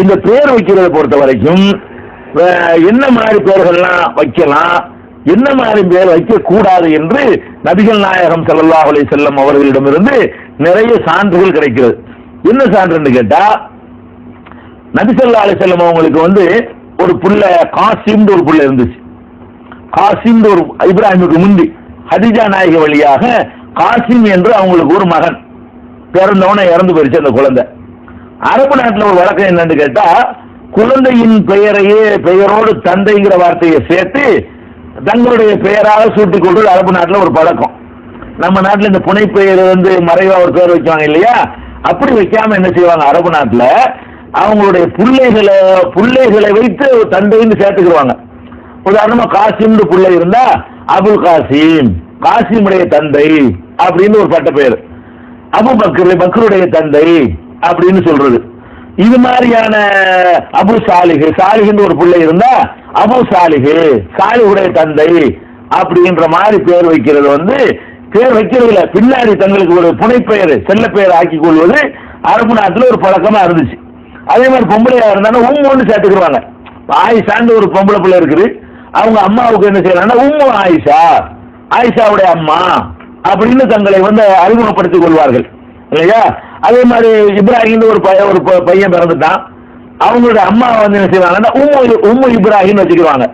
இந்த பேர் வைக்கிறத பொறுத்த வரைக்கும் என்ன மாதிரி பேர்கள்லாம் வைக்கலாம் என்ன மாதிரி பேர் வைக்கக்கூடாது என்று நபிகள் நாயகம் ஸல்லல்லாஹு அலி செல்லம் அவர்களிடமிருந்து நிறைய சான்றுகள் கிடைக்கிறது. என்ன சான்றுன்னு கேட்டா நபி ஸல்லல்லாஹு அலைஹி செல்லம் அவங்களுக்கு வந்து ஒரு புள்ள காசிம்னு ஒரு புள்ள இருந்துச்சு. காசிம்னு ஒரு இப்ராஹிமுக்கு முந்தி ஹதிஜா நாயக வழியாக காசிம் என்று அவங்களுக்கு ஒரு மகன். பிறந்தவன இறந்து போயிருச்சு அந்த குழந்தை. அரபு நாட்டில் ஒரு வழக்கம் என்னன்னு கேட்டா குழந்தையின் பெயரையே பெயரோடு தந்தைங்கிற வார்த்தையை சேர்த்து தங்களுடைய பெயராக சூட்டிக் கொள்வது அரபு நாட்டில் ஒரு பழக்கம். நம்ம நாட்டில் இந்த புனை பெயர் வந்து மறைவா ஒரு பேர் வைக்குவாங்க இல்லையா? அப்படி வைக்காம என்ன செய்வாங்க அரபு நாட்டில்? அவங்களுடைய பிள்ளைகளை பிள்ளைகளை வைத்து தந்தைன்னு சேர்த்துக்குவாங்க உதாரணமா காசிம்னு பிள்ளை இருந்தா அபுல் காசிம் காசிமுடைய தந்தை அப்படின்னு ஒரு பட்ட பெயர். அபு பக்ரு பக்ருடைய தந்தை அப்படின்னு சொல்றது. இது மாதிரியான அபு சாலிஹு. சாலிஹுன்னு ஒரு பிள்ளை இருந்தா அபு சாலிஹு சாலிஹுடைய தந்தை அப்படின்ற மாதிரி பேர் வைக்கிறது வந்து பேர் வைக்கிறதுல பின்னாடி தங்களுக்கு ஒரு புனைப்பெயர் செல்ல பெயர் ஆக்கி கொள்வது அரபு நாட்டில் ஒரு பழக்கமா இருந்துச்சு. அதே மாதிரி பொம்பளையா இருந்தாலும் உம்முன்னு சேர்த்துக்குருவாங்க ஆயிஷான்னு ஒரு பொம்பளை பிள்ளை இருக்குது. அவங்க அம்மாவுக்கு என்ன செய்யறாங்கன்னா உம்மு ஆயிஷா ஆயிஷாவுடைய அம்மா அப்படின்னு தங்களை வந்து அறிமுகப்படுத்திக் கொள்வார்கள். இல்லையா? அதே மாதிரி இப்ராஹிம் ஒரு பையன் ஒரு ப- பையன் பிறந்துட்டான். அவங்களுடைய அம்மா வந்து என்ன செய்வாங்கன்னா உம்மு உம்மு இப்ராஹிம் வச்சுக்கிடுவாங்க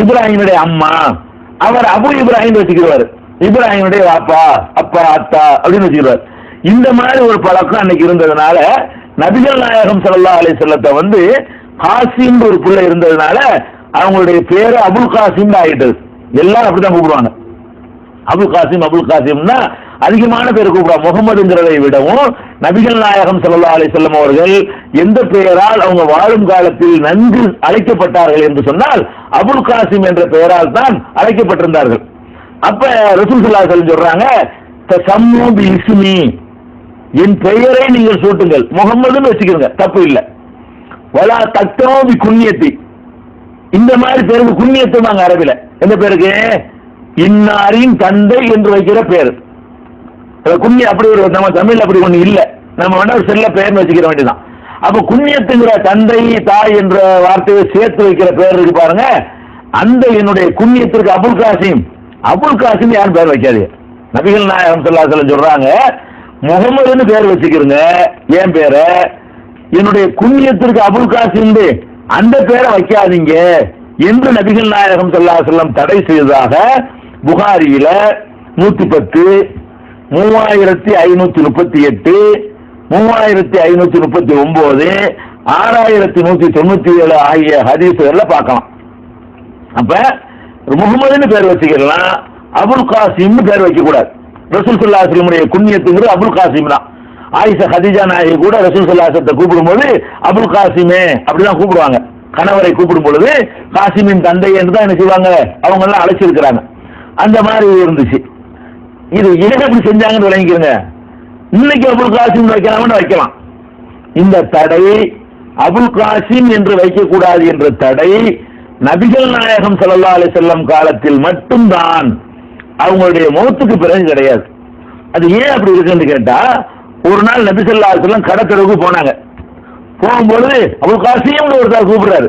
இப்ராஹிமுடைய அம்மா அவர் அபு இப்ராஹிம் வச்சுக்கிடுவாரு இப்ராஹிமுடைய அப்பா அப்பா அத்தா அப்படின்னு வச்சுக்கிடுவார் இந்த மாதிரி ஒரு பழக்கம் அன்னைக்கு இருந்ததுனால நபிகள் நாயகம் சல்லா அலி செல்லத்தை வந்து காசிம் ஒரு பிள்ளை இருந்ததுனால அவங்களுடைய பேரு அபுல் காசிம் ஆகிட்டது எல்லாரும் அப்படிதான் கூப்பிடுவாங்க. அபுல் காசிம் அபுல் காசிம்னா அதிகமான பேர் கூப்பிடுவாங்க முகமதுங்கிறதை விடவும் நபிகள் நாயகம் ஸல்லல்லாஹு அலி செல்லம் அவர்கள் எந்த பெயரால் அவங்க வாழும் காலத்தில் நன்கு அழைக்கப்பட்டார்கள் என்று சொன்னால் அபுல் காசிம் என்ற பெயரால் தான் அழைக்கப்பட்டிருந்தார்கள். அப்ப ரசூல் ஸல்லல்லாஹு செல்லம் சொல்றாங்க பி இஸ்மி என் பெயரை நீங்கள் சூட்டுங்கள். முகம்மதுன்னு வச்சுக்கோங்க தப்பு இல்லை. வலா தக்தோ குண்ணியத்தி குன்னியத்தி இந்த மாதிரி பேருக்கு குண்ணியத்துவாங்க அரபில. எந்த பேருக்கு? இன்னாரின் தந்தை என்று வைக்கிற பேர். அது அப்படி ஒரு நம்ம தமிழ் அப்படி ஒண்ணு இல்ல. நம்ம வேணா ஒரு செல்ல பெயர்னு வச்சுக்கிற வேண்டியதான் அப்ப குண்ணியத்துங்கிற தந்தை தாய் என்ற வார்த்தையை சேர்த்து வைக்கிற பேர் இருக்கு பாருங்க. அந்த என்னுடைய குன்னியத்திற்கு அபுல் காசிம். அபுல் காசிம் யாரும் பேர் வைக்காது நபிகள் நாயகம் ஸல்லல்லாஹு அலைஹி சொல்றாங்க முகமதுன்னு பேர் வச்சுக்கிறங்க என் பேரை? என்னுடைய குன்னியத்திற்கு அபுல் காசிம் அந்த பேரை வைக்காதீங்க என்று நபிகள் நாயகம் சொல்லா செல்லம் தடை செய்ததாக புகாரியில நூத்தி பத்து மூவாயிரத்தி ஐநூத்தி முப்பத்தி எட்டு மூவாயிரத்தி ஐநூத்தி முப்பத்தி ஒன்பது ஆறாயிரத்தி நூத்தி தொண்ணூத்தி ஏழு ஆகிய ஹதீசுகள்ல பார்க்கலாம். அப்ப முகமதுன்னு பேர் வச்சுக்கலாம் அபுல் காசிம்னு பேர் வைக்க கூடாது ரசூல் சல்லாஹினுடைய குண்ணியத்துங்கிறது அபுல் காசிம் தான். ஆயிஷா ஹதிஜா நாயகி கூட ரசூல் சல்லாஹத்தை கூப்பிடும்போது அபுல் காசிமே அப்படிதான் கூப்பிடுவாங்க. கணவரை கூப்பிடும் பொழுது காசிமின் தந்தை என்று தான் என்ன செய்வாங்க? அவங்க எல்லாம் அழைச்சிருக்கிறாங்க. அந்த மாதிரி இருந்துச்சு. இது ஏன் அப்படி செஞ்சாங்கன்னு விளங்கிக்கிறங்க இன்னைக்கு அபுல் காசிம் வைக்கலாம்னு வைக்கலாம். இந்த தடை அபுல் காசிம் என்று வைக்கக்கூடாது என்ற தடை நபிகள் நாயகம் சல்லா அலி செல்லம் காலத்தில் மட்டும்தான் அவங்களுடைய மௌத்துக்கு பிறகு கிடையாது. அது ஏன் அப்படி இருக்குன்னு கேட்டா ஒரு நாள் நபி சொல்லா அலைஹி கடற்கரைக்கு போனாங்க. போகும்போது அபுல் காசியம் ஒருத்தர் கூப்பிடுறாரு.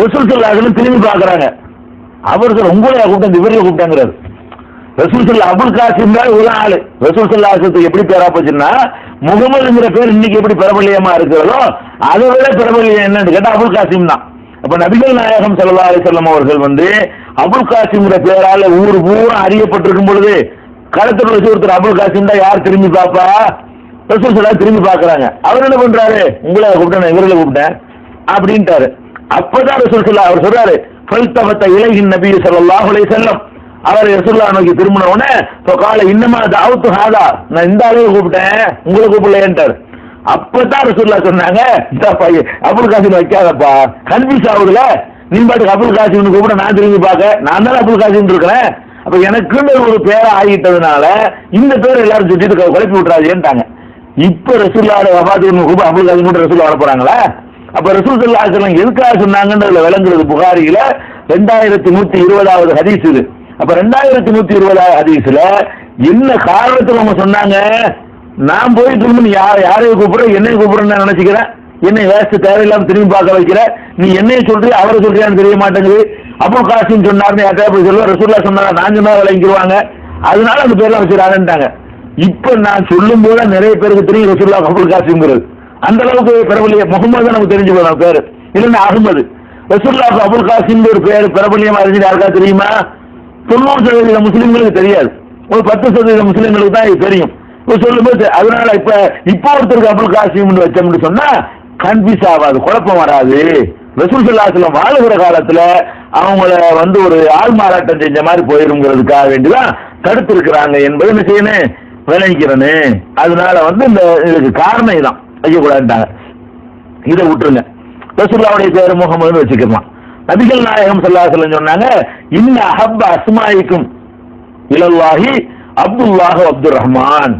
ரசூல் ஸல்லல்லாஹு திரும்பி பார்க்குறாங்க. அவர் சார் உங்களை கூப்பிட்டு இவரையும் கூப்பிட்டாங்கிறாரு. ரசூல் சொல்லா அபுல் காசிம் தான் ஒரு ஆளு. ரசூல் சொல்லா அசத்துக்கு எப்படி பேரா போச்சுன்னா முகமதுங்கிற பேர் இன்னைக்கு எப்படி பிரபலியமா இருக்கிறதோ அதை விட பிரபலியம் என்னன்னு கேட்டா அபுல் காசிம் தான். அப்ப நபிகள் நாயகம் ஸல்லல்லாஹு அலைஹி அவர்கள் வந்து அபுல் காசிம்ங்கிற பேரால ஊர் பூரா அறியப்பட்டிருக்கும் பொழுது களத்தில் வச்சு ஒருத்தர் அபுல் காசிம் தான் யார் திரும்பி பார்ப்பா ரசூல் சொல்லா திரும்பி பாக்குறாங்க. அவர் என்ன பண்றாரு? உங்களை கூப்பிட்டேன் இவர்களை கூப்பிட்டேன் அப்படின்ட்டாரு. அப்பதான் ரசூல் சொல்லா அவர் சொல்றாரு ஃபல்தபத்த இலகின் நபி ஸல்லல்லாஹு செல்லம் அவர் ரசூல்லா நோக்கி திரும்பின உடனே இப்போ கால இன்னமா தாவத்து ஹாதா? நான் இந்த அளவு கூப்பிட்டேன் உங்களை கூப்பிடலையேன்ட்டார். அப்பதான் ரசூல்லா சொன்னாங்க இந்த அபுல் காசிம் வைக்காதப்பா. கன்ஃபியூஸ் ஆகுதுல. நீ பாட்டுக்கு அபுல் காசிம்னு கூப்பிட நான் திரும்பி பார்க்க. நான் தான் அபுல் காசிம் இருக்கிறேன். அப்ப எனக்குன்னு ஒரு பேரை ஆகிட்டதுனால இந்த பேர் எல்லாரும் சுட்டிட்டு குழப்பி விட்டுறாதேன்ட்டாங்க இப்ப ரசூல்லாவோட வபாத்துக்கு கூப்பிட அபுல் காசிம் கூட ரசூல்லா வர போறாங்களா? அப்ப ரசூல் சல்லா எதுக்காக சொன்னாங்கன்னு விளங்குறது புகாரியில ரெண்டாயிரத்தி நூத்தி இருபதாவது ஹதீஸ் இது. அப்ப ரெண்டாயிரத்தி நூத்தி இருபதாவது ஹதீஸ்ல என்ன காரணத்துல அவங்க சொன்னாங்க? நான் போய் திரும்ப யார் யாரையும் கூப்பிடுற? என்னையும் கூப்பிடுறேன்னு நான் நினைச்சுக்கிறேன். என்னை வேஸ்ட் தேவையில்லாம திரும்பி பார்க்க வைக்கிற. நீ என்னைய சொல்றிய? அவரை சொல்றியான்னு தெரிய மாட்டேங்குது. அபுல் காசிம் சொன்னார்னு யார்ட்டா போய் சொல்லுவா ரசூல்லா சொன்னா நான் சொன்னா விளங்கிடுவாங்க. அதனால அந்த பேர்லாம் வச்சுறாங்கன்ட்டாங்க இப்ப நான் சொல்லும் போது நிறைய பேருக்கு தெரியும் ரசூல்லா அபுல் காசிம்ங்கிறது. அந்த அளவுக்கு பிரபலிய முகமது நமக்கு தெரிஞ்சு போதான் பேரு. இல்லைன்னா அகமது. ரசூல்லா அபுல் காசிம் ஒரு பேர் பிரபலியமா இருந்துச்சு. யாருக்கா தெரியுமா? தொண்ணூறு சதவீத முஸ்லீம்களுக்கு தெரியாது. ஒரு பத்து சதவீத முஸ்லீம்களுக்கு தான் இது தெரியும். இப்போ சொல்லும்போது அதனால இப்ப இப்போ ஒருத்தருக்கு அபுல் காசிம் வச்சோம்னு சொன்னா கன்ஃபியூஸ் ஆகாது குழப்பம் வராது. ரசூல் சல்லாஹ்லம் வாழுகிற காலத்துல அவங்கள வந்து ஒரு ஆள் மாறாட்டம் செஞ்ச மாதிரி போயிருங்கிறதுக்காக வேண்டிதான் தடுத்து இருக்கிறாங்க என்பது என்ன செய்யணும்? அதனால வந்து இந்த இதுக்கு காரணம் இதான். வைக்கக்கூடாதுட்டாங்க இதை விட்டுருங்க. ரசூல்லாவுடைய பேர் முகமதுன்னு வச்சுக்கலாம். நபிகள் நாயகம் ஸல்லல்லாஹு சொன்னாங்க இன்ன அஹப்ப அஸ்மாயிக்கும் இலல்லாஹி அப்துல்லாஹ் அப்துர் ரஹ்மான்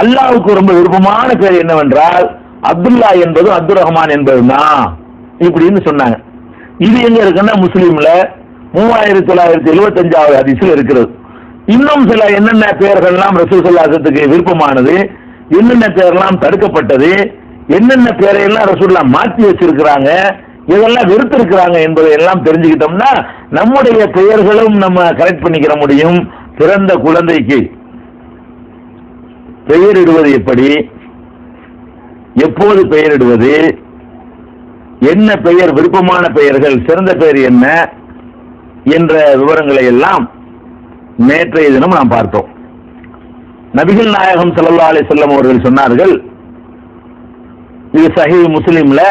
அல்லாவுக்கு ரொம்ப விருப்பமான பேர் என்னவென்றால் அப்துல்லா என்பதும் அப்துர் ரஹ்மான் என்பதுதான். இப்படின்னு சொன்னாங்க. இது எங்க இருக்குன்னா முஸ்லீம்ல மூவாயிரத்தி தொள்ளாயிரத்தி எழுபத்தஞ்சாவது அதிசயம் இருக்கிறது. இன்னும் சில என்னென்ன பெயர்கள்லாம் ரசூல் சல்லாசத்துக்கு விருப்பமானது என்னென்ன பெயர்லாம் தடுக்கப்பட்டது என்னென்ன பெயரையெல்லாம் ரசூல்லா மாற்றி வச்சிருக்கிறாங்க இதெல்லாம் வெறுத்திருக்கிறாங்க என்பதை எல்லாம் தெரிஞ்சுக்கிட்டோம்னா நம்முடைய பெயர்களும் நம்ம கரெக்ட் பண்ணிக்கிற முடியும். பிறந்த குழந்தைக்கு பெயரிடுவது எப்படி? எப்போது பெயரிடுவது? என்ன பெயர்? விருப்பமான பெயர்கள்? சிறந்த பெயர் என்ன? என்ற விவரங்களை எல்லாம் நேற்றைய தினம் நாம் பார்த்தோம். நபிகள் நாயகம் ஸல்லல்லாஹு அலி செல்லம் அவர்கள் சொன்னார்கள் இது சஹி முஸ்லீம்ல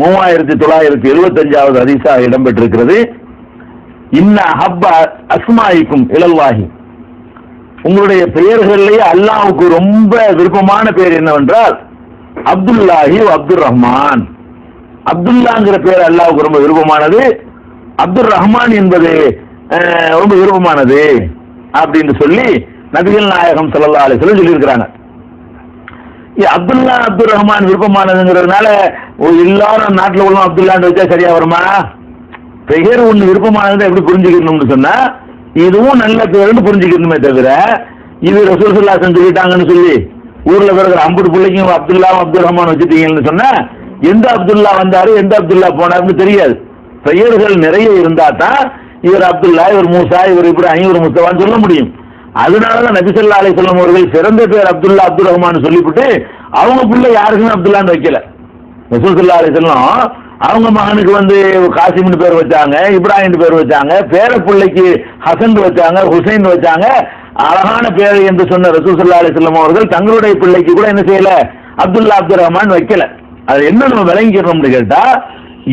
மூவாயிரத்தி தொள்ளாயிரத்தி எழுபத்தஞ்சாவது ஹதீஸாக இடம்பெற்றிருக்கிறது. இன்ன ஹப்ப அஸ்மாயிக்கும் இலல்லாஹி. உங்களுடைய பெயர்களிலேயே அல்லாவுக்கு ரொம்ப விருப்பமான பெயர் என்னவென்றால் அப்துல்லாஹி அப்துல் ரஹ்மான் அப்துல்லாங்கிற பெயர் அல்லாவுக்கு ரொம்ப விருப்பமானது. அப்துல் ரஹ்மான் என்பது ரொம்ப விருப்பமானது. அப்படின்னு சொல்லி நபிகள் நாயகம் ஸல்லல்லாஹு அலைஹி சொல்லியிருக்கிறாங்க. அப்துல்லா அப்துல் ரஹ்மான் விருப்பமானதுங்கிறதுனால எல்லாரும் நாட்டில் உள்ள அப்துல்லான்னு வச்சா சரியா வருமா? பெயர் ஒன்று விருப்பமானது எப்படி புரிஞ்சுக்கணும்னு சொன்னா இதுவும் நல்ல பேருன்னு புரிஞ்சுக்கணுமே தவிர இது ரசூல் செஞ்சுக்கிட்டாங்கன்னு சொல்லி ஊர்ல பிறகு அம்புட்டு பிள்ளைக்கும் அப்துல்லா அப்துல் ரஹ்மான் வச்சுட்டீங்கன்னு சொன்னா எந்த அப்துல்லா வந்தாரு எந்த அப்துல்லா போனாருன்னு தெரியாது. பெயர்கள் நிறைய இருந்தா தான் இவர் அப்துல்லா இவர் மூசா இவர் இப்படி இவர் முஸ்தவான்னு சொல்ல முடியும். அதனாலதான் நபிசல்லா அலிஸ்லாம் அவர்கள் சிறந்த பேர் அப்துல்லா அப்துல் ரஹ்மான் சொல்லிவிட்டு அவங்க பிள்ளை யாருக்குமே அப்துல்லான்னு வைக்கல. ரசூலுல்லாஹி அலை சொல்லம் அவங்க மகனுக்கு வந்து காசிம்னு பேர் வச்சாங்க இப்ராஹிம் பேர் வச்சாங்க பேர பிள்ளைக்கு ஹசன் வச்சாங்க ஹுசைன் வச்சாங்க. அழகான பேர் என்று சொன்ன ரசூசல்லா அலி சொல்லம் அவர்கள் தங்களுடைய பிள்ளைக்கு கூட என்ன செய்யல? அப்துல்லா அப்துல் ரஹ்மான் வைக்கல. அது என்ன நம்ம விளங்கிக்கிறோம்னு கேட்டா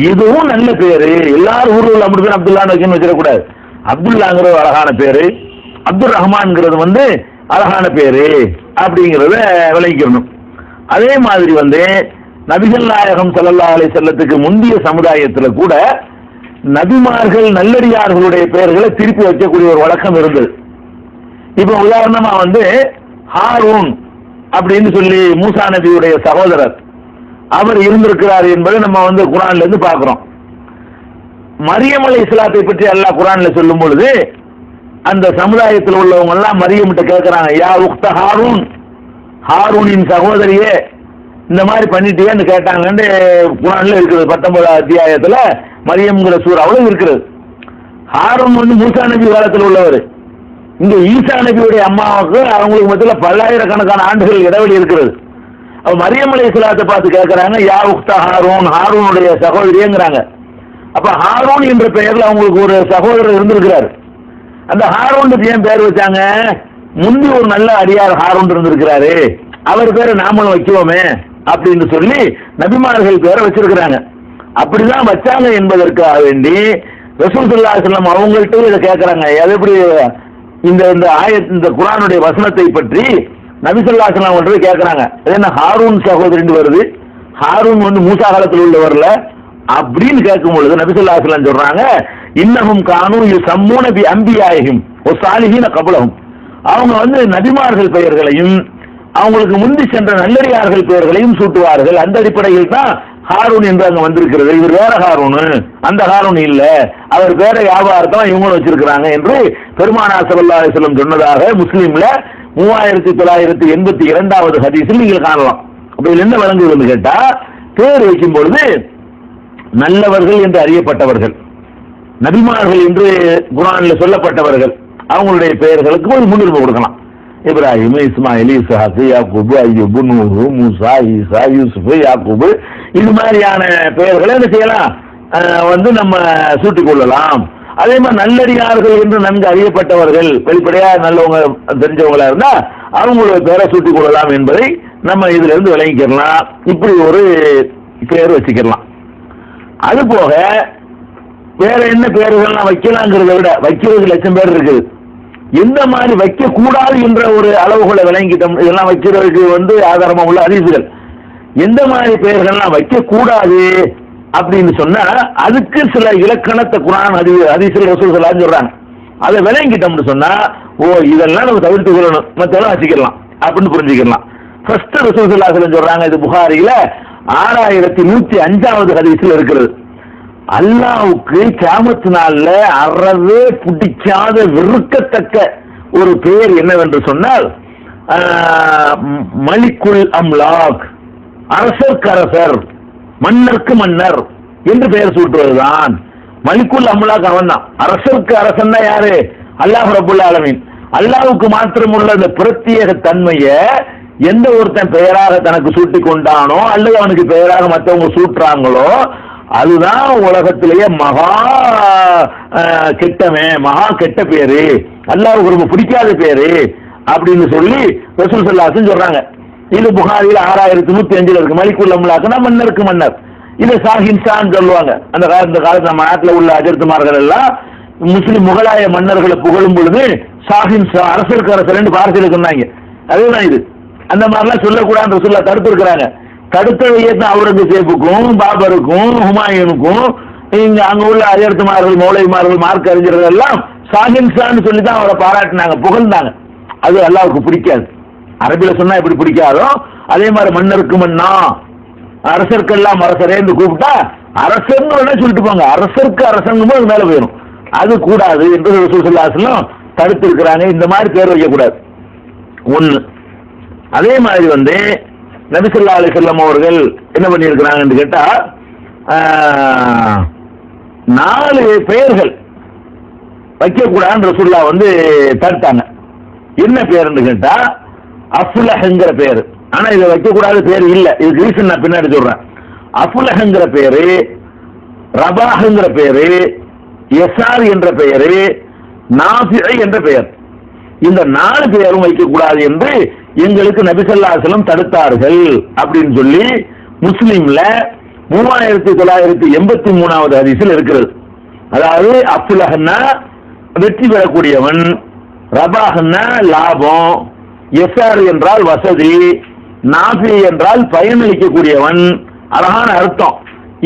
இதுவும் நல்ல பேரு. எல்லாரும் ஊர்ல உள்ள அப்படி பேர் அப்துல்லான்னு வைக்கணும்னு வச்சிடக்கூடாது. அப்துல்லாங்கிற ஒரு அழகான பேரு. அப்துல் ரஹ்மான்ங்கிறது வந்து அழகான பேரு அப்படிங்கிறத விளங்கிக்கணும். அதே மாதிரி வந்து நபிகள் நாயகம் ஸல்லல்லாஹு அலை செல்லத்துக்கு முந்தைய சமுதாயத்தில் கூட நபிமார்கள் நல்லடியார்களுடைய பெயர்களை திருப்பி வைக்கக்கூடிய ஒரு வழக்கம் இருந்தது. இப்ப உதாரணமா வந்து ஹாரூன் அப்படின்னு சொல்லி மூசா நபியுடைய சகோதரர் அவர் இருந்திருக்கிறார் என்பதை நம்ம வந்து குரான்ல இருந்து பார்க்கிறோம். மரியமலை இஸ்லாத்தை பற்றி அல்லாஹ் குரான்ல சொல்லும் பொழுது அந்த சமுதாயத்தில் உள்ளவங்க எல்லாம் மரியம்கிட்ட கேட்கிறாங்க யா உக்த ஹாரூன். ஹாரூனின் சகோதரியே இந்த மாதிரி பண்ணிட்டியேன்னு கேட்டாங்கன்னு குரான்ல இருக்குது பத்தொன்பதாம் அத்தியாயத்துல மரியம்ங்கிற சூறாவில் இருக்கிறது ஹாரூன் வந்து மூசா நபி காலத்தில் உள்ளவர். இங்க ஈசா நபியுடைய அம்மாவுக்கு அவங்களுக்கு மத்தியில் பல்லாயிரக்கணக்கான ஆண்டுகள் இடைவெளி இருக்கிறது அவ மரியம் அலை இஸ்லாத்தை பார்த்து கேட்கிறாங்க யா உக்தா ஹாரூன். ஹாரூனுடைய சகோதரிங்கிறாங்க அப்ப ஹாரூன் என்ற பெயர்ல அவங்களுக்கு ஒரு சகோதரர் இருந்திருக்கிறார். அந்த ஹாரூனுக்கு ஏன் பேர் வச்சாங்க? முந்தி ஒரு நல்ல அடியார் ஹாரூன் இருந்திருக்கிறாரு. அவர் பேரை நாமளும் வைக்குவோமே அப்படின்னு சொல்லி நபிமார்கள் பேரை வச்சிருக்கிறாங்க. அப்படிதான் வச்சாங்க என்பதற்காக வேண்டி ரசூசுல்லா செல்லம் அவங்கள்ட்ட இதை கேட்கறாங்க அது எப்படி இந்த இந்த ஆயத் இந்த குரானுடைய வசனத்தை பற்றி நபிசுல்லா செல்லம் அலைஹி அவங்கள்ட்ட கேட்கறாங்க என்ன ஹாரூன் சகோதரின்னு வருது? ஹாரூன் வந்து மூசா காலத்தில் உள்ளவர்ல அப்படின்னு கேட்கும் பொழுது நபிசுல்லா செல்லம் சொல்றாங்க இன்னமும் காணும் இது சம்மூன பி அன்பியாயிஹிம் ஒரு சாலிகின கப்லஹும். அவங்க வந்து நபிமார்கள் பெயர்களையும் அவங்களுக்கு முந்தி சென்ற நல்லடியார்கள் பெயர்களையும் சூட்டுவார்கள். அந்த அடிப்படையில் தான் ஹாரூன் என்று அங்க வந்திருக்கிறது. இவர் வேற ஹாரூன். அந்த ஹாரூன் இல்ல. அவர் பேர வியாபாரத்தான் இவங்களும் வச்சிருக்கிறாங்க என்று பெருமானா சல்லா செல்லம் சொன்னதாக முஸ்லீம்ல மூவாயிரத்தி தொள்ளாயிரத்தி எண்பத்தி இரண்டாவது ஹதீஸில் நீங்கள் காணலாம். அப்படி என்ன விளங்குதுன்னு கேட்டா பேர் வைக்கும் பொழுது நல்லவர்கள் என்று அறியப்பட்டவர்கள். நபிமார்கள் என்று குரானில் சொல்லப்பட்டவர்கள் அவங்களுடைய பெயர்களுக்கு ஒரு முன்னுரிமை கொடுக்கலாம். இப்ராஹிம் இஸ்மாயில் இசாக்கு யாக்கூபு ஐயூபு நூறு மூசா ஈசா யூசுஃபு யாக்கூபு இது மாதிரியான பெயர்களை என்ன செய்யலாம்? வந்து நம்ம சூட்டிக் கொள்ளலாம். அதே மாதிரி நல்லடியார்கள் என்று நன்கு அறியப்பட்டவர்கள் வெளிப்படையாக நல்லவங்க தெரிஞ்சவங்களா இருந்தா அவங்களுடைய பேரை சூட்டிக் கொள்ளலாம் என்பதை நம்ம இதுல இருந்து விளங்கிக்கலாம். இப்படி ஒரு பேர் வச்சுக்கலாம். அது போக வேற என்ன பேர்கள்லாம் வைக்கலாங்கிறத விட வைக்கிறது லட்சம் பேர் இருக்குது. எந்த மாதிரி வைக்க கூடாது என்ற ஒரு அளவுகளை விளங்கிட்டோம் இதெல்லாம் வைக்கிறதுக்கு வந்து ஆதாரமா உள்ள அறிவுகள் எந்த மாதிரி பெயர்கள்லாம் வைக்க கூடாது அப்படின்னு சொன்னா அதுக்கு சில இலக்கணத்தை குரான் அதி அதிசல் ரசூல்களான்னு சொல்றாங்க. அதை விளங்கிட்டோம்னு சொன்னா ஓ இதெல்லாம் நம்ம தவிர்த்து கொள்ளணும். மற்றெல்லாம் வச்சுக்கலாம் அப்படின்னு புரிஞ்சுக்கலாம் ஃபர்ஸ்ட் ரசூல்களாசலம் சொல்றாங்க இது புகாரியில. ஆறாயிரத்தி நூத்தி அஞ்சாவது ஹதீஸ்ல இருக்கிறது. அல்லாவுக்கு கேமத்து நாள்ல அறவே பிடிக்காத வெறுக்கத்தக்க ஒரு பெயர் என்னவென்று சொன்னால் மலிக்குல் அம்லாக் அரசர்க்கரசர் மன்னர்க்கு மன்னர் என்று பெயர் சூட்டுவதுதான். மலிக்குல் அம்லாக் அவன் தான் அரசருக்கு அரசன் தான் யாரு? அல்லாஹ் ரபுல்லா அலமீன் அல்லாவுக்கு மாத்திரம் உள்ள அந்த பிரத்யேக தன்மையை எந்த ஒருத்தன் பெயராக தனக்கு சூட்டி கொண்டானோ அல்லது அவனுக்கு பெயராக மற்றவங்க சூட்டுறாங்களோ அதுதான் உலகத்திலேயே மகா கெட்டவன் மகா கெட்ட பேரு. அல்லாவுக்கு ரொம்ப பிடிக்காத பேரு அப்படின்னு சொல்லி ரசூல் சல்லாசன் சொல்றாங்க. இது புகாரியில் ஆறாயிரத்தி நூத்தி அஞ்சுல இருக்கு. மலிக்குள்ள அம்லாக்குனா மன்னருக்கு மன்னர். இது சாஹின்சான்னு சொல்லுவாங்க. அந்த கால இந்த காலத்து நம்ம நாட்டில் உள்ள அஜர்த்துமார்கள் எல்லாம் முஸ்லிம் முகலாய மன்னர்களை புகழும் பொழுது ஷாஹின் ஷா அரசருக்கு அரசர் பாரதியில் சொன்னாங்க. அதுதான் இது. அந்த மாதிரிலாம் சொல்லக்கூடாதுன்னு சொல்ல தடுத்து இருக்கிறாங்க தடுத்த வையத்தை அவுரங்கசேப்புக்கும் பாபருக்கும் ஹுமாயூனுக்கும் இங்க அங்க உள்ள அஜர்த்துமார்கள் மௌலைமார்கள் மார்க் அறிஞர்கள் எல்லாம் சாகின்சான்னு சொல்லி தான் அவரை பாராட்டினாங்க புகழ்ந்தாங்க. அது அல்லாவுக்கு பிடிக்காது. அரபில சொன்னா எப்படி பிடிக்காதோ அதே மாதிரி மன்னருக்கு மன்னா அரசருக்கெல்லாம் அரசரேந்து கூப்பிட்டா அரசர்னு உடனே சொல்லிட்டு போங்க. அரசருக்கு அரசங்கும் போது மேல போயிடும் அது கூடாது என்று ரசூலுல்லாஹிலும் தடுத்து இருக்கிறாங்க இந்த மாதிரி பேர் வைக்கக்கூடாது. ஒன்று அதே மாதிரி வந்து நபிசல்லா அலிசல்லம் அவர்கள் என்ன பண்ணியிருக்கிறாங்கன்னு கேட்டா நாலு பெயர்கள் வைக்கக்கூடாதுன்னு ரசூல்லா வந்து தடுத்தாங்க. என்ன பேருன்னு கேட்டா அஃபுலஹங்கிற பேர். ஆனா இதை வைக்கக்கூடாத பேர் இல்லை. இதுக்கு ரீசன் நான் பின்னாடி சொல்றேன். அஃபுலஹங்கிற பேரு ரபாஹுங்கிற பேரு எஸ்ஆர் என்ற பெயரு நாஃபிஐ என்ற பெயர் இந்த நாலு பேரும் வைக்கக்கூடாது என்று எங்களுக்கு நபிசல்லாசலம் தடுத்தார்கள் அப்படின்னு சொல்லி முஸ்லீம்ல மூவாயிரத்தி தொள்ளாயிரத்தி எண்பத்தி மூணாவது ஹதீஸில் இருக்கிறது. அதாவது அப்துலஹன்னா வெற்றி பெறக்கூடியவன் ரபாஹன்னா லாபம் எஸ்ஆர் என்றால் வசதி நாபி என்றால் பயனளிக்கக்கூடியவன் அழகான அர்த்தம்.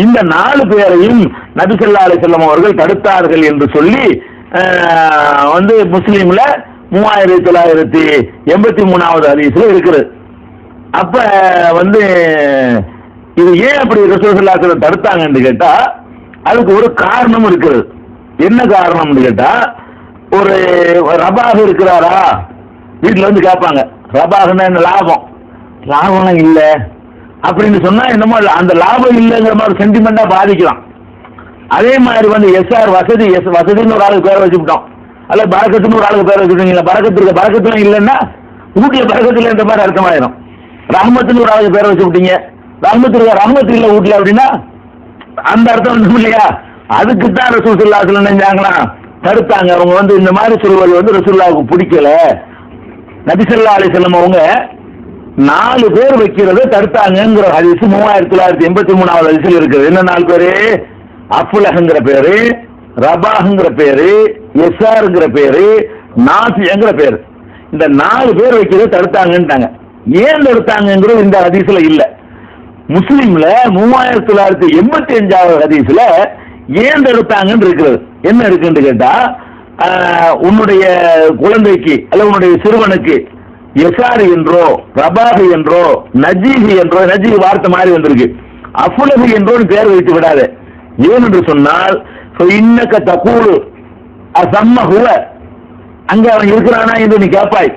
இந்த நாலு பேரையும் நபிசல்லா அலிசல்லம் அவர்கள் தடுத்தார்கள் என்று சொல்லி வந்து முஸ்லீம்ல மூவாயிரத்தி தொள்ளாயிரத்தி எண்பத்தி மூணாவது ஹதீஸ்ல இருக்குது. அப்ப வந்து இது ஏன் அப்படி ரசூலுல்லாஹி தடுத்தாங்கன்னு கேட்டா அதுக்கு ஒரு காரணம் இருக்குது. என்ன காரணம்னு கேட்டா ஒரு ரபாக இருக்கிறாரா? வீட்டில் வந்து கேட்பாங்க. ரபாகனா என்ன லாபம். லாபம்லாம் இல்லை. அப்படின்னு சொன்னா என்னமோ அந்த லாபம் இல்லைங்கிற மாதிரி சென்டிமெண்டா பாதிக்கலாம். அதே மாதிரி வந்து எஸ்ஆர் வசதி எஸ் வசதின்னு ஒரு ஆளுக்கு பேர் வச்சுக்கிட்டோம். அல்ல பறக்கத்துன்னு ஒரு ஆளுக்கு பேர் வச்சுருக்கீங்களா? பறக்கத்து இருக்க பறக்கத்துல இல்லைன்னா வீட்டுல பறக்கத்து இல்லைன்ற மாதிரி அர்த்தமாயிரும். ரஹ்மத்துன்னு ஒரு ஆளுக்கு பேரை வச்சு விட்டீங்க ரஹ்மத்து இருக்க ரஹ்மத்து இல்லை வீட்டுல அப்படின்னா அந்த அர்த்தம் வந்து இல்லையா? அதுக்கு தான் ரசூல்லா நினைஞ்சாங்களா தடுத்தாங்க. அவங்க வந்து இந்த மாதிரி சொல்வது வந்து ரசூல்லாவுக்கு பிடிக்கல. நபிசல்லா அலிசல்லம் அவங்க நாலு பேர் வைக்கிறத தடுத்தாங்கங்கிற ஹரிசு மூவாயிரத்தி தொள்ளாயிரத்தி எண்பத்தி மூணாவது ஹதீஸில் இருக்குது. என்ன நாலு பேரு? அஃபுலஹங்கிற பேரு. ரபாஹுங்கிற பேரு எஸ்ஆருங்கிற பேரு நாசியங்கிற பேரு. இந்த நாலு பேர் வைக்கிறத தடுத்தாங்கன்ட்டாங்க. ஏன் தடுத்தாங்கிறது இந்த ஹதீஸ்ல இல்ல. முஸ்லீம்ல மூவாயிரத்தி தொள்ளாயிரத்தி எண்பத்தி அஞ்சாவது ஹதீஸ்ல ஏன் தடுத்தாங்கன்னு இருக்கிறது. என்ன இருக்குன்னு கேட்டா உன்னுடைய குழந்தைக்கு அல்ல உன்னுடைய சிறுவனுக்கு எசார் என்றோ ரபாகு என்றோ நஜீஹி என்றோ நஜீஹி வார்த்தை மாறி வந்திருக்கு. அஃபுலகு என்றோன்னு பேர் வைத்து விடாத. ஏன் என்று சொன்னால் இன்னக்க தக்கூடு அசம்ம ஹுவ அங்க அவன் இருக்கிறானா என்று நீ கேட்பாய்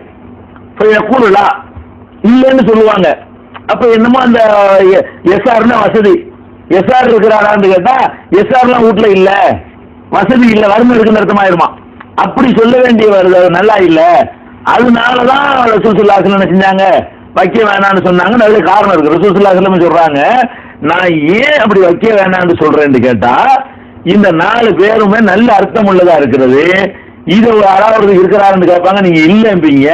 யக்கூலுலா இல்லைன்னு சொல்லுவாங்க. அப்ப என்னமோ அந்த எஸ்ஆர்னா வசதி. எஸ்ஆர் இருக்கிறாரான்னு கேட்டா எஸ்ஆர்லாம் வீட்டுல இல்ல. வசதி இல்ல வறுமை இருக்குன்னு அர்த்தமாயிருமா அப்படி சொல்ல வேண்டிய வருது நல்லா இல்ல. அதனாலதான் ரசூசுல்லாசலம் என்ன செஞ்சாங்க? வைக்க வேணாம்னு சொன்னாங்க. நல்ல காரணம் இருக்கு. ரசூசுல்லாசலம் சொல்றாங்க நான் ஏன் அப்படி வைக்க வேணாம்னு சொல்றேன்னு கேட்டா இந்த நாலு பேருமே நல்ல அர்த்தம் உள்ளதா இருக்கிறது. இது யாராவது இருக்கிறாருன்னு கேட்பாங்க நீங்க இல்லைம்பீங்க.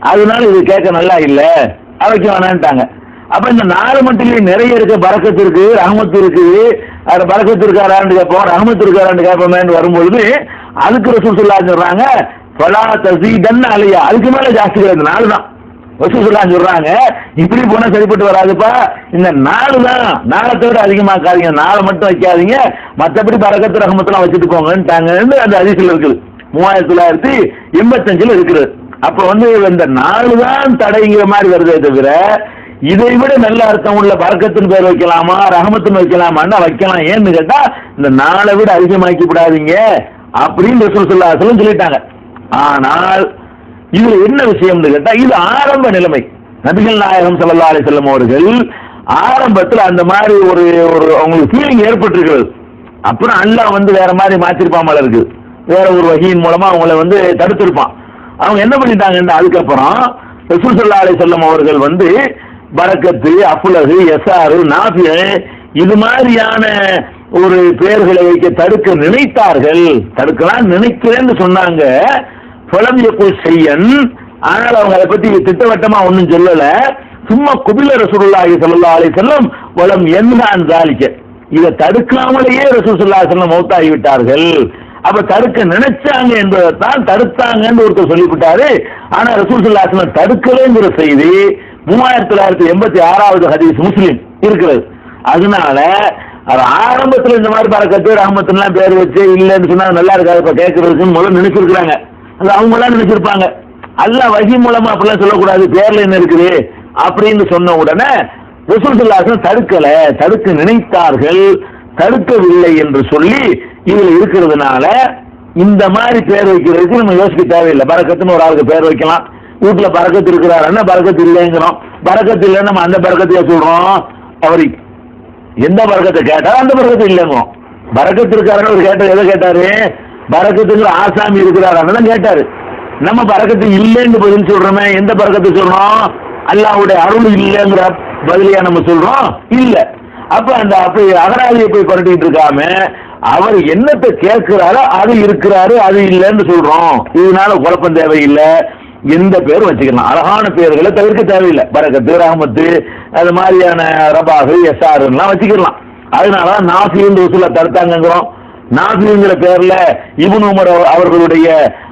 அதனால இது கேட்க நல்லா இல்லை. அது வேணான்ட்டாங்க. அப்ப இந்த நாலு மட்டுமே நிறைய இருக்கு. பறக்கத்து இருக்கு ரஹமத்து இருக்குது அது பறக்கத்து இருக்காரான்னு கேட்போம் ரஹமத்து இருக்காரான்னு கேட்போமேன்னு வரும்பொழுது அதுக்கு ரசூசுல்லா சொல்றாங்க பலா தசீதன் அலையா. அதுக்கு மேல ஜாஸ்தி கிடையாது நாலு தான் வசூசலாம் சொல்றாங்க. இப்படி போனா சரிப்பட்டு வராதுப்பா. இந்த நாலு தான். நாளை தவிர அதிகமாக்காதீங்க. நாளை மட்டும் வைக்காதீங்க. மற்றபடி பறக்கத்து ரகமத்தெல்லாம் வச்சுட்டு போங்கன்ட்டாங்கன்னு அந்த அதிசயம் இருக்குது. மூவாயிரத்தி தொள்ளாயிரத்தி எண்பத்தஞ்சில் இருக்குது. அப்ப வந்து இந்த நாலு தான் தடைங்கிற மாதிரி வருதே தவிர இதை விட நல்ல அர்த்தம் உள்ள பறக்கத்தின் பேர் வைக்கலாமா ரகமத்தின் வைக்கலாமான்னா வைக்கலாம். ஏன்னு கேட்டா இந்த நாளை விட அதிகமாக்கி விடாதீங்க அப்படின்னு ரசூல் சொல்லாசலம் சொல்லிட்டாங்க. ஆனால் இதுல என்ன விஷயம்னு கேட்டா இது ஆரம்ப நிலைமை. நபிகள் நாயகம் சல்லா அலி செல்லம் அவர்கள் ஆரம்பத்தில் அந்த மாதிரி ஒரு ஒரு அவங்களுக்கு ஃபீலிங் ஏற்பட்டிருக்கிறது. அப்புறம் அல்லா வந்து வேற மாதிரி மாத்திருப்பான் போல இருக்கு. வேற ஒரு வகையின் மூலமா அவங்கள வந்து தடுத்திருப்பான். அவங்க என்ன பண்ணிட்டாங்கன்னா அதுக்கப்புறம் ரசூல் சல்லா அலி செல்லம் அவர்கள் வந்து பரக்கத்து அப்புலகு எஸ்ஆரு நாஃபி இது மாதிரியான ஒரு பெயர்களை வைக்க தடுக்க நினைத்தார்கள். தடுக்கலாம் நினைக்கிறேன்னு சொன்னாங்க. புலம்பியக்குள் செய்யன். ஆனால் அவங்க அதை பத்தி திட்டவட்டமா ஒன்றும் சொல்லல. சும்மா குபில ரசூலுல்லாஹி ஸல்லல்லாஹு அலைஹி வஸல்லம் வளம் என்னான் தாலிக்க இதை தடுக்காமலேயே ரசூல் அலைஹி வஸல்லம் மௌத்தாகி விட்டார்கள். அப்ப தடுக்க நினைச்சாங்க என்பதைத்தான் தடுத்தாங்கன்னு ஒருத்தர் சொல்லிவிட்டாரு. ஆனா ரசூல் அலைஹி வஸல்லம் தடுக்கலைங்கிற செய்தி மூவாயிரத்தி தொள்ளாயிரத்தி எண்பத்தி ஆறாவது ஹதீஸ் முஸ்லிம் இருக்கிறது. அதனால அது ஆரம்பத்துல இந்த மாதிரி பறக்கத்து அகமத்துலாம் பேர் வச்சு இல்லைன்னு சொன்னா நல்லா இருக்காது இப்ப கேட்கறதுக்குன்னு முதல்ல நினைச்சிருக்கிறாங்க. அது அவங்க எல்லாம் நினைச்சிருப்பாங்க. அல்ல வகி மூலமா அப்படிலாம் சொல்லக்கூடாது பேர்ல என்ன இருக்குது? அப்படின்னு சொன்ன உடனே ரசூசுல்லாசன் தடுக்கல தடுக்க நினைத்தார்கள் தடுக்கவில்லை என்று சொல்லி இதுல இருக்கிறதுனால இந்த மாதிரி பேர் வைக்கிறதுக்கு நம்ம யோசிக்க தேவையில்லை. பறக்கத்துன்னு ஒரு ஆளுக்கு பேர் வைக்கலாம். வீட்டுல பறக்கத்து இருக்கிறாருன்னா பறக்கத்து இல்லைங்கிறோம். பறக்கத்து இல்லை நம்ம அந்த பறக்கத்தையே சொல்றோம். அவர் எந்த பறக்கத்தை கேட்டாலும் அந்த பறக்கத்து இல்லைங்கிறோம். பறக்கத்து இருக்காருன்னு ஒரு கேட்டார் எதை கேட்டாரு? பறக்கத்துங்கிற ஆசாமி இருக்கிறாரு கேட்டாரு. நம்ம பறக்கத்து இல்லைன்னு பதில் சொல்றோமே எந்த பறக்கத்தை சொல்றோம்? அல்லாவுடைய அருள் இல்லைங்கிற பதிலியா நம்ம சொல்றோம்? இல்ல. அப்ப அந்த அப்படி அகராதியை போய் புரட்டிட்டு இருக்காம அவர் என்னத்தை கேட்கிறாரோ அது இருக்கிறாரு அது இல்லைன்னு சொல்றோம். இதனால குழப்பம் தேவையில்லை. எந்த பேரும் வச்சுக்கலாம் அழகான பேர்களை தவிர்க்க தேவையில்லை. பரக்கத்து ரஹமத்து அது மாதிரியான ரபாகு எஸ்ஆர்லாம் வச்சுக்கலாம். அதனால நாசின்னு ரசூல தடுத்தாங்கிறோம் நாபிங்கிற பேர்ல இபுன் உமர் அவர்களுடைய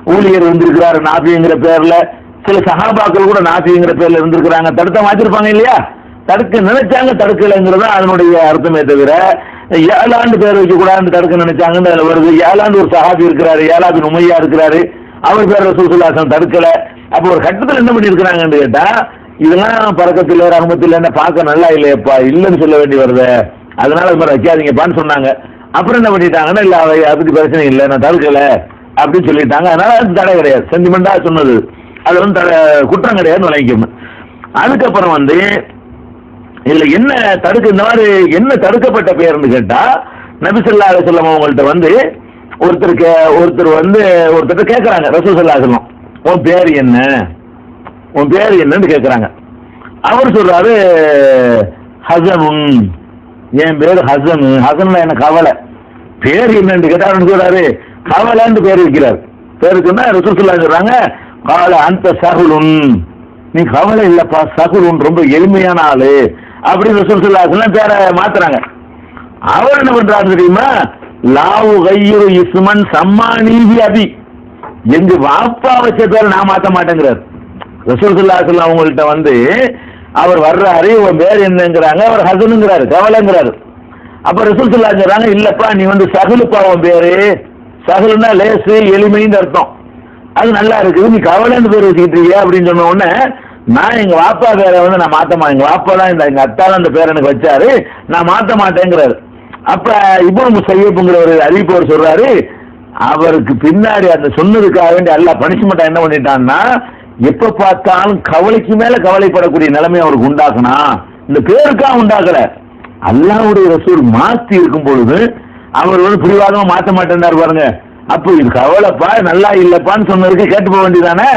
ஊழியர் இருந்திருக்கிறார் நாபிங்கிற பேர்ல. சில சகாபாக்கள் கூட நாபிங்கிற பேர்ல இருந்திருக்கிறாங்க. தடுத்த மாத்திருப்பாங்க இல்லையா? தடுக்க நினைச்சாங்க தடுக்கலைங்கிறது அதனுடைய அர்த்தமே தவிர ஏழாண்டு பேர் வைக்க கூடாதுன்னு தடுக்க நினைச்சாங்கன்னு அதுல வருது. ஏழாண்டு ஒரு சஹாபி இருக்கிறாரு ஏழாவது உமையா இருக்கிறாரு. அவர் பேர் ரசூசுல்லாசன் தடுக்கல. அப்ப ஒரு கட்டத்தில் என்ன பண்ணிருக்கிறாங்கன்னு கேட்டா இதெல்லாம் பறக்கத்தில் ரகமத்தில் என்ன பார்க்க நல்லா இல்லையப்பா இல்லைன்னு சொல்ல வேண்டி வருது. அதனால அது மாதிரி வைக்காதீங்கப்பான்னு சொன்னாங்க. அப்புறம் என்ன பண்ணிட்டாங்கன்னா இல்ல அவை அதை பத்தி பிரச்சனை இல்லை நான் தடுக்கல அப்படின்னு சொல்லிட்டாங்க. அதனால அது தடை கிடையாது. சென்டிமெண்டா சொன்னது. அது வந்து தடை குற்றம் கிடையாதுன்னு விளங்கிக்கணும் அதுக்கப்புறம் வந்து இதுல என்ன தடுக்க இந்த மாதிரி என்ன தடுக்கப்பட்ட பெயர்னு கேட்டா நபிசல்லா அலிசல்லம் அவங்கள்ட்ட வந்து ஒருத்தருக்கு ஒருத்தர் வந்து ஒருத்தர் கேட்கறாங்க ரசூசல்லா சொல்லம் உன் பேர் என்ன? உன் பேர் என்னன்னு கேட்கறாங்க அவர் சொல்றாரு ஹசனுன். என் பேர் ஹசன். ஹசன்ல என்ன கவலை? பேர் என்னன்னு கேட்டார் சொல்றாரு. கவலைன்னு பேர் வைக்கிறார் பேருக்குன்னா ரசூசுல்லா சொல்றாங்க கால அந்த சகுலுன். நீ கவலை இல்லப்பா சகுலுன் ரொம்ப எளிமையான ஆளு. அப்படின்னு ரசூசுல்லா பேரை மாத்துறாங்க. அவர் என்ன பண்றாரு தெரியுமா? லாவு கையுறு இஸ்மன் சம்மானீதி அபி. எங்க வாப்பா வச்ச பேர் நான் மாத்த மாட்டேங்கிறார். ரசூலுல்லா சொல்லம் அவங்கள்ட்ட வந்து அவர் வர்றாரு உன் பேர் என்னங்கிறாங்க அவர் ஹசனுங்கிறாரு கவலைங்கிறாரு. அப்ப ரசூல் இல்லப்பா நீ வந்து சகுலுப்பா உன் பேரு. சகுலுன்னா லேசு எளிமைன்னு அர்த்தம். அது நல்லா இருக்குது. நீ கவலைன்னு பேர் வச்சுக்கிட்டு இருக்கியா? அப்படின்னு சொன்ன உடனே நான் எங்க வாப்பா பேரை வந்து நான் மாத்த மாட்டேன் எங்க வாப்பா தான் இந்த எங்க அத்தா தான் இந்த பேர் எனக்கு வச்சாரு. நான் மாத்த மாட்டேங்கிறாரு. அப்ப இப்போ சையப்புங்கிற ஒரு அறிவிப்பவர் சொல்றாரு. அவருக்கு பின்னாடி அந்த சொன்னதுக்காக வேண்டி அல்ல பனிஷ்மெண்ட் என்ன பண்ணிட்டான்னா எப்ப பார்த்தாலும் கவலைக்கு மேல கவலைப்படக்கூடிய நிலைமை அவருக்கு உண்டாக்குனா இந்த பேருக்கா உண்டாகல அல்லாவுடைய ரசூல் மாத்தி இருக்கும் பொழுது அவர் வந்து பிடிவாதமா மாத்த மாட்டேன்டார் பாருங்க. அப்போ இது கவலைப்பா நல்லா இல்லப்பான்னு சொன்னதுக்கு கேட்டு போக வேண்டியதானே